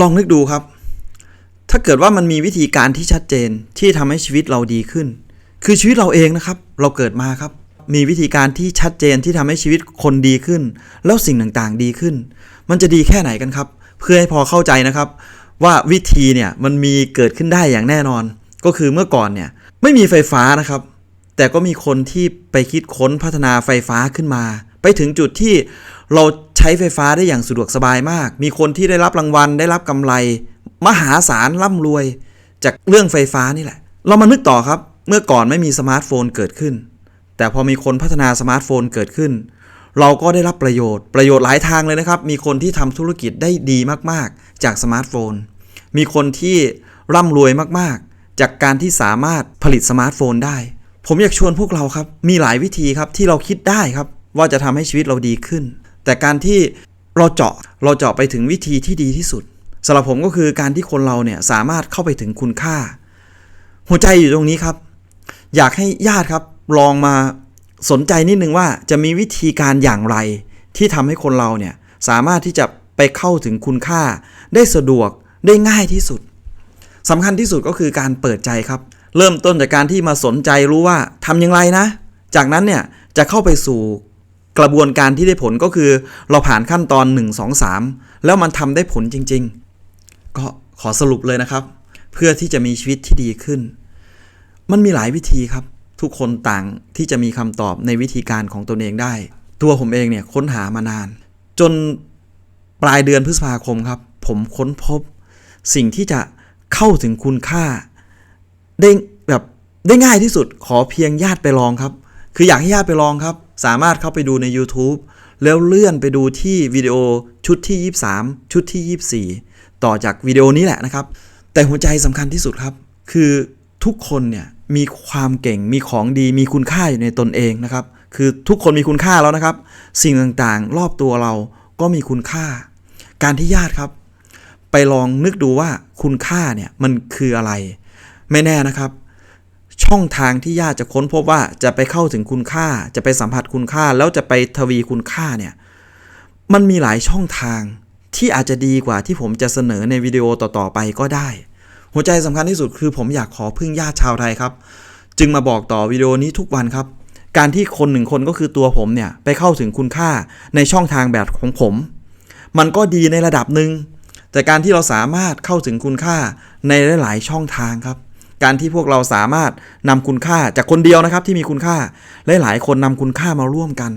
ลองนึกดูครับ ถ้าเกิดว่ามันมีวิธีการที่ชัดเจนที่ทำให้ชีวิตเราดีขึ้น คือชีวิตเราเองนะครับ เราเกิดมาครับ มีวิธีการที่ชัดเจนที่ทำให้ชีวิตคนดีขึ้น แล้วสิ่งต่างๆดีขึ้น มันจะดีแค่ไหนกันครับ เพื่อให้พอเข้าใจนะครับ ว่าวิธีเนี่ยมันมีเกิดขึ้นได้อย่างแน่นอน ก็คือเมื่อก่อนเนี่ยไม่มีไฟฟ้านะครับ แต่ก็มีคนที่ไปคิดค้นพัฒนาไฟฟ้าขึ้นมา ไปถึงจุดที่ เราใช้ไฟฟ้าได้อย่างสะดวกสบายมาก มีคนที่ได้รับรางวัลได้รับกำไร มหาศาลร่ำรวย จากเรื่องไฟฟ้านี่แหละ เรามานึกต่อครับ เมื่อก่อนไม่มีสมาร์ทโฟนเกิดขึ้น แต่พอมีคนพัฒนาสมาร์ทโฟนเกิดขึ้น เราก็ได้รับประโยชน์ ประโยชน์หลายทางเลยนะครับ มีคนที่ทำธุรกิจได้ดีมากๆ จากสมาร์ทโฟน มีคนที่ร่ำรวยมากๆ จากการที่สามารถผลิตสมาร์ทโฟนได้ ผมอยากชวนพวกเราครับ มีหลายวิธีครับที่เราคิดได้ครับ ว่าจะทำให้ชีวิตเราดีขึ้น แต่การที่เราเจาะเราเจาะไปถึงวิธีที่ดีที่สุดสำหรับผมก็คือการที่คนเราเนี่ยสามารถเข้าไปถึงคุณค่า หัวใจอยู่ตรงนี้ครับ อยากให้ญาติครับลองมาสนใจนิดนึงว่าจะมีวิธีการอย่างไร ที่ทำให้คนเราเนี่ยสามารถที่จะไปเข้าถึงคุณค่า ได้สะดวกได้ง่ายที่สุดสำคัญที่สุดก็คือการเปิดใจครับ เริ่มต้นจากการที่มาสนใจรู้ว่าทำอย่างไรนะ จากนั้นเนี่ยจะเข้าไปสู่ กระบวนการที่ได้ผลก็คือ เราผ่านขั้นตอน 1 2 3 แล้วมันทำได้ผลจริง ๆ ก็ขอสรุปเลยนะครับ เพื่อที่จะมีชีวิตที่ดีขึ้น มันมีหลายวิธีครับ ทุกคนต่างที่จะมีคำตอบในวิธีการของตนเองได้ ตัวผมเองเนี่ยค้นหามานาน จนปลายเดือนพฤษภาคมครับ ผมค้นพบ สิ่งที่จะเข้าถึงคุณค่า ได้แบบได้ง่ายที่สุดขอเพียงญาติไปลองครับ คืออยากให้ญาติไปลองครับ สามารถเข้าไปดูใน YouTube แล้วเลื่อนไปดูที่วิดีโอชุดที่ 23 ชุดที่ 24 ต่อจากวิดีโอนี้แหละนะครับ แต่หัวใจสำคัญที่สุดครับ คือทุกคนเนี่ยมีความเก่งมีของดีมีคุณค่าอยู่ในตนเองนะครับ คือทุกคนมีคุณค่าแล้วนะครับ สิ่งต่างๆ รอบตัวเราก็มีคุณค่า การที่ญาติครับ ไปลองนึกดูว่าคุณค่าเนี่ยมันคืออะไร ไม่แน่นะครับ ช่องทางที่ญาติจะค้นพบว่าจะไปเข้าถึงคุณค่า จะไปสัมผัสคุณค่า แล้วจะไปทวีคุณค่าเนี่ย มันมีหลายช่องทางที่อาจจะดีกว่าที่ผมจะเสนอในวิดีโอต่อๆไปก็ได้ หัวใจสำคัญที่สุดคือผมอยากขอพึ่งญาติชาวไทยครับ จึงมาบอกต่อวิดีโอนี้ทุกวันครับ การที่คนหนึ่งคนก็คือตัวผมเนี่ยไปเข้าถึงคุณค่าในช่องทางแบบของผม มันก็ดีในระดับหนึ่งแต่การที่เราสามารถเข้าถึงคุณค่าในหลาย ๆ ช่องทางครับ การที่พวกเราสามารถนำคุณค่าจากคนเดียวนะครับที่มีคุณค่าหลายๆคนนำคุณค่ามาร่วมกัน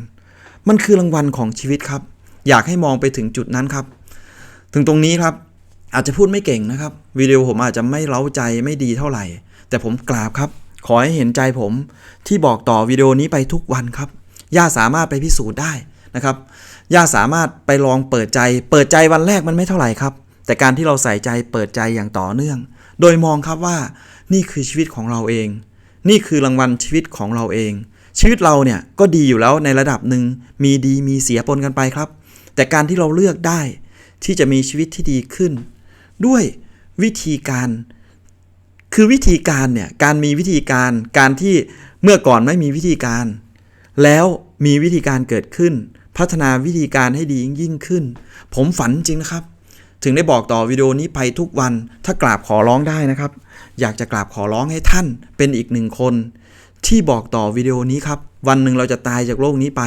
มันคือรางวัลของชีวิตครับ อยากให้มองไปถึงจุดนั้นครับ ถึงตรงนี้ครับอาจจะพูดไม่เก่งนะครับวิดีโอผมอาจจะไม่เล้าใจไม่ดีเท่าไหร่ แต่ผมกราบครับ ขอให้เห็นใจผมที่บอกต่อวิดีโอนี้ไปทุกวันครับย่าสามารถไปพิสูจน์ได้นะครับย่าสามารถไปลองเปิดใจ เปิดใจวันแรกมันไม่เท่าไหร่ครับ แต่การที่เราใส่ใจเปิดใจอย่างต่อเนื่อง โดยมองครับว่านี่คือชีวิตของเราเอง นี่คือรางวัลชีวิตของเราเอง ชีวิตเราเนี่ยก็ดีอยู่แล้วในระดับหนึ่งมีดีมีเสียปนกันไปครับ แต่การที่เราเลือกได้ที่จะมีชีวิตที่ดีขึ้น ด้วยวิธีการ คือวิธีการเนี่ยการมีวิธีการการที่เมื่อก่อนไม่มีวิธีการ แล้วมีวิธีการเกิดขึ้น พัฒนาวิธีการให้ดียิ่งขึ้น ผมฝันจริงนะครับ ถึงได้บอกต่อวิดีโอนี้ไปทุกวัน ถ้ากราบขอร้องได้นะครับ อยากจะกราบขอร้องให้ท่านเป็นอีกหนึ่งคน ที่บอกต่อวิดีโอนี้ครับ วันหนึ่งเราจะตายจากโลกนี้ไป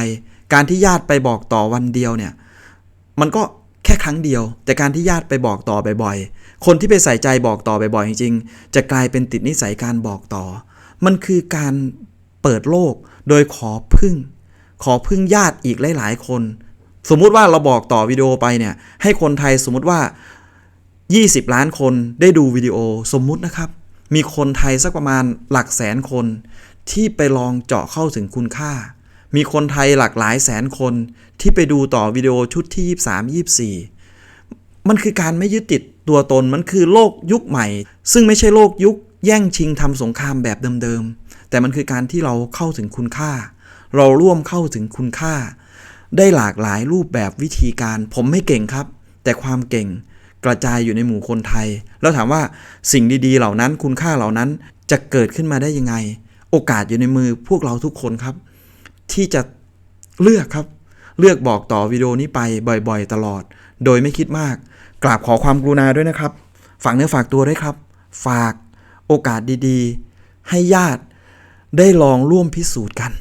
การที่ญาติไปบอกต่อวันเดียวเนี่ย มันก็แค่ครั้งเดียว แต่การที่ญาติไปบอกต่อบ่อยๆ คนที่ไปใส่ใจบอกต่อบ่อยๆจริงๆ จะกลายเป็นติดนิสัยการบอกต่อ มันคือการเปิดโลกโดยขอพึ่ง ขอพึ่งญาติอีกหลายๆ คน สมมุติว่าเราบอกต่อวิดีโอไปเนี่ยให้คนไทยสมมุติว่า 20 ล้านคนได้ดูวิดีโอสมมุตินะครับ มีคนไทยสักประมาณหลักแสนคน ที่ไปลองเจาะเข้าถึงคุณค่า มีคนไทยหลากหลายแสนคน ที่ไปดูต่อวิดีโอชุดที่ 23 24 มันคือการไม่ยึดติดตัวตนมันคือโลกยุคใหม่ ซึ่งไม่ใช่โลกยุคแย่งชิงทำสงครามแบบเดิมๆแต่มันคือการที่เราเข้าถึงคุณค่า เราร่วมเข้าถึงคุณค่า ได้หลากหลายรูปแบบวิธีการ ผมไม่เก่งครับ แต่ความเก่งกระจายอยู่ในหมู่คนไทย แล้วถามว่าสิ่งดีๆ เหล่านั้นคุณค่าเหล่านั้นจะเกิดขึ้นมาได้ยังไง โอกาสอยู่ในมือพวกเราทุกคนครับ ที่จะเลือกครับ เลือกบอกต่อวิดีโอนี้ไปบ่อยๆ ตลอด โดยไม่คิดมาก กราบขอความกรุณาด้วยนะครับ ฝากเนื้อฝากตัวด้วยครับ ฝากโอกาสดีๆ ให้ญาติได้ลองร่วมพิสูจน์กัน